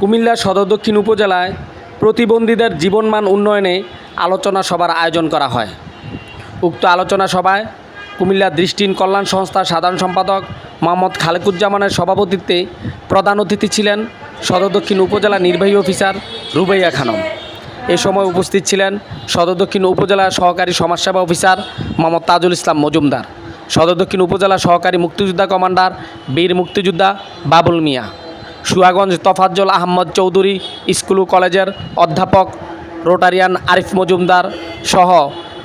কুমিল্লা সদর দক্ষিণ উপজেলায় প্রতিবন্ধীদের জীবনমান উন্নয়নে আলোচনা সভার আয়োজন করা হয়। উক্ত আলোচনা সভায় কুমিল্লা দৃষ্টিহীন কল্যাণ সংস্থার সাধারণ সম্পাদক মোহাম্মদ খালেকুজ্জামানের সভাপতিত্বে প্রধান অতিথি ছিলেন সদর দক্ষিণ উপজেলা নির্বাহী অফিসার রুবাইয়া খানম। এ সময় উপস্থিত ছিলেন সদর দক্ষিণ উপজেলা সহকারী সমাজসেবা অফিসার মোহাম্মদ তাজুল ইসলাম মজুমদার, সদর দক্ষিণ উপজেলা সহকারী মুক্তিযোদ্ধা কমান্ডার বীর মুক্তিযোদ্ধা বাবুল মিয়া। সুয়াগঞ্জ তফাজ্জল আহমদ চৌধুরী স্কুল কলেজের অধ্যাপক রোটারিয়ান আরিফ মজুমদার সহ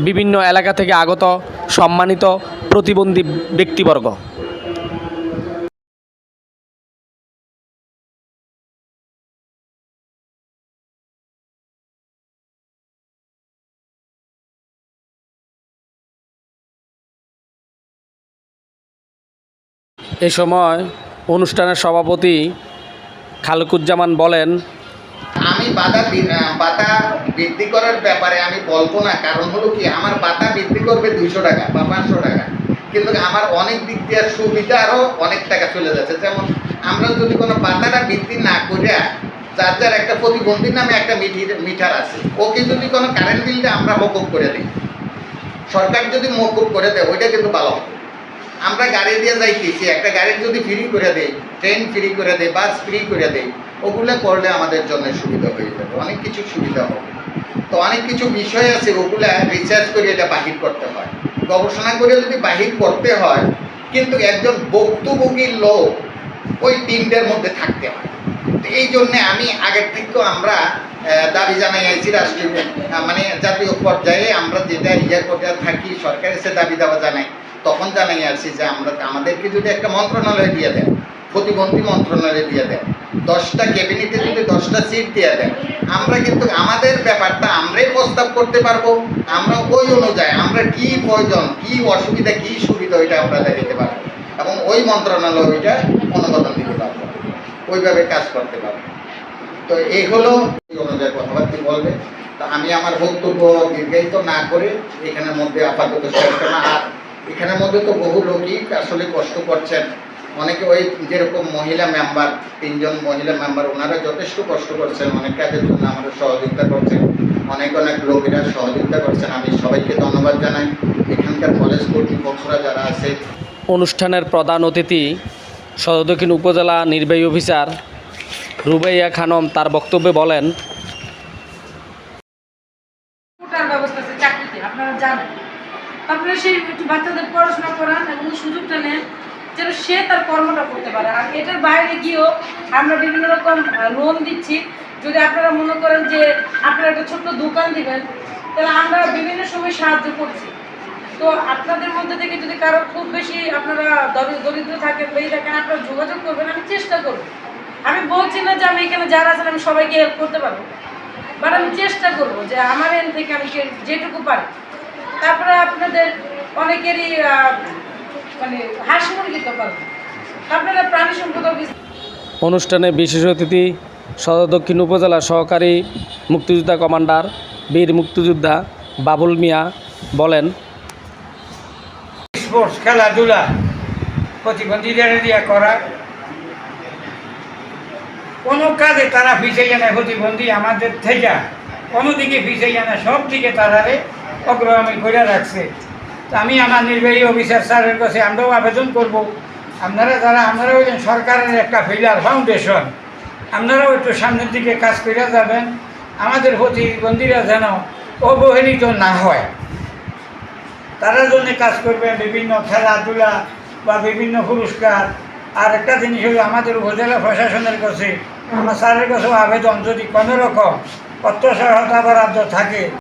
বিভিন্ন এলাকা থেকে আগত সম্মানিত প্রতিবন্ধী ব্যক্তিবর্গ। এ সময় অনুষ্ঠানের সভাপতি খালেকুজ্জামান বলেন আমি বাধা বি- আহ, বাধা বৃদ্ধি করার ব্যাপারে আমি বলব না। কারণ হলো কি আমার বাধা বৃদ্ধি করবে দুইশো টাকা বা পাঁচশো টাকা। কিন্তু আমার অনেক দিক দিয়ে সুবিধা আরও অনেক টাকা চলে যাচ্ছে। যেমন আমরা যদি কোনো বাধাটা বৃদ্ধি না করে যার যার একটা প্রতিবন্ধীর নামে একটা মিটার আছে ওকে যদি কোনো কারেন্ট বিলটা আমরা মকুব করে দিই সরকার যদি মকুব করে দেয় ওইটা কিন্তু ভালো হবে আমরা গাড়ি দিয়ে যাইতেছি, একটা গাড়ি যদি ফ্রি করে দেয় ট্রেন ফ্রি করে দেয় বাস ফ্রি করে দেয় ওগুলো করলে আমাদের জন্য সুবিধা হয়ে যাবে, অনেক কিছু সুবিধা হবে। তো অনেক কিছু বিষয় আছে, ওগুলা রিসার্চ করে এটা বাহির করতে হয়। গবেষণা করে যদি বাহির করতে হয়, কিন্তু একজন বক্তব্যী লোক ওই টিমটার মধ্যে থাকতে হয়। তো এই জন্যে আমি আগের থেকেও আমরা দাবি জানাই আইছি রাষ্ট্রীয় মানে জাতীয় পর্যায়ে আমরা যেটা ইয়ে করতে থাকি, সরকারের সে দাবি দাওয়া জানাই। জানাই আসছি যে আমরা আমাদেরকে যদি একটা মন্ত্রণালয় দিয়ে দেন, প্রতিবন্ধী মন্ত্রণালয় দিয়ে দেন, দশটা ক্যাবিনেটে যদি দশটা সিট দিয়ে দেন, আমরা কিন্তু আমাদের ব্যাপারটা আমরাই প্রস্তাব করতে পারব। আমরা ওই অনুযায়ী আমরা কি প্রয়োজন, কি অসুবিধা, কি সুবিধা ওইটা আমরা দিতে পারব। এবং ওই মন্ত্রণালয় ওইটা অনুমোদন দিতে পারব। ওইভাবে কাজ করতে পারব। তো এই হলো অনুযায়ী কথাবার্তা বলবে। তো আমি আমার বক্তব্য দীর্ঘায়িত না করে এখানের মধ্যে আপাতত করলাম। আর এখানের মধ্যে তো বহু লোকই আসলে কষ্ট করছেন। অনেকে ওই যেরকম মহিলা মেম্বার তিনজন মহিলা মেম্বার ওনারা যথেষ্ট কষ্ট করছেন। অনেক কাজের জন্য আমাদের সহযোগিতা করছেন। অনেক অনেক লোকেরা সহযোগিতা করছেন। আমি সবাইকে ধন্যবাদ জানাই। এখানকার কলেজ কর্তৃপক্ষরা যারা আছে। অনুষ্ঠানের প্রধান অতিথি সদর দক্ষিণ উপজেলা নির্বাহী অফিসার রুবাইয়া খানম তার বক্তব্যে বলেন ব্যবস্থা আছে চাকরিতে আপনারা জানেন। আপনারা সেই একটু বাচ্চাদের পড়াশোনা করান এবং সুযোগটা নেন যেন সে তার কর্মটা করতে পারে। আর এটার বাইরে গিয়েও আমরা বিভিন্ন রকম লোন দিচ্ছি। যদি আপনারা মনে করেন যে আপনারা একটা ছোট্ট দোকান দিবেন, তাহলে আমরা বিভিন্ন সময় সাহায্য করছি। তো আপনাদের মধ্যে থেকে যদি কারও খুব বেশি আপনারা দরিদ্র থাকেন বেই থাকেন, আপনারা যোগাযোগ করবেন, আমি চেষ্টা করব। আমি বলছি না যে আমি এখানে যারা আছেন, আমি সবাইকে হেল্প করতে পারব। বাট আমি চেষ্টা করব যে আমার এন থেকে আমি যেটুকু পারি। তারপরে আপনাদের অনেকেরই মানে হাঁস মুরগি তো পারব আপনারা প্রাণী সম্পদ অফিস অনুষ্ঠানে বিশেষ অতিথি সদর দক্ষিণ উপজেলা সহকারী মুক্তিযোদ্ধা কমান্ডার বীর মুক্তিযোদ্ধা বাবুল মিয়া বলেন স্পোর্টস খেলাধুলা প্রতিবন্ধীদের দিয়ে করা। কোনো কাজে তারা পিছিয়ে জানে প্রতিবন্ধী আমাদের থেকে। কোনো দিকে পিছিয়ে জানে সব দিকে তারারে অগ্রগামী করে রাখছে। তা আমি আমার নির্বাহী অফিসার স্যারের কাছে আমরাও আবেদন করব। আপনারা যারা আপনারাও হলেন সরকারের একটা ফিলার ফাউন্ডেশন। আপনারাও একটু সামনের দিকে কাজ করে যাবেন। আমাদের প্রতিবন্ধীরা যেন অবহেলিত না হয়। তারা জন্য কাজ করবে বিভিন্ন খেলাধুলা বা বিভিন্ন পুরস্কার। আর একটা জিনিস হলো আমাদের উপজেলা প্রশাসনের কাছে, আমার স্যারের কাছেও আবেদন যদি কোনো রকম অর্থ সহায়তা বরাদ্দ থাকে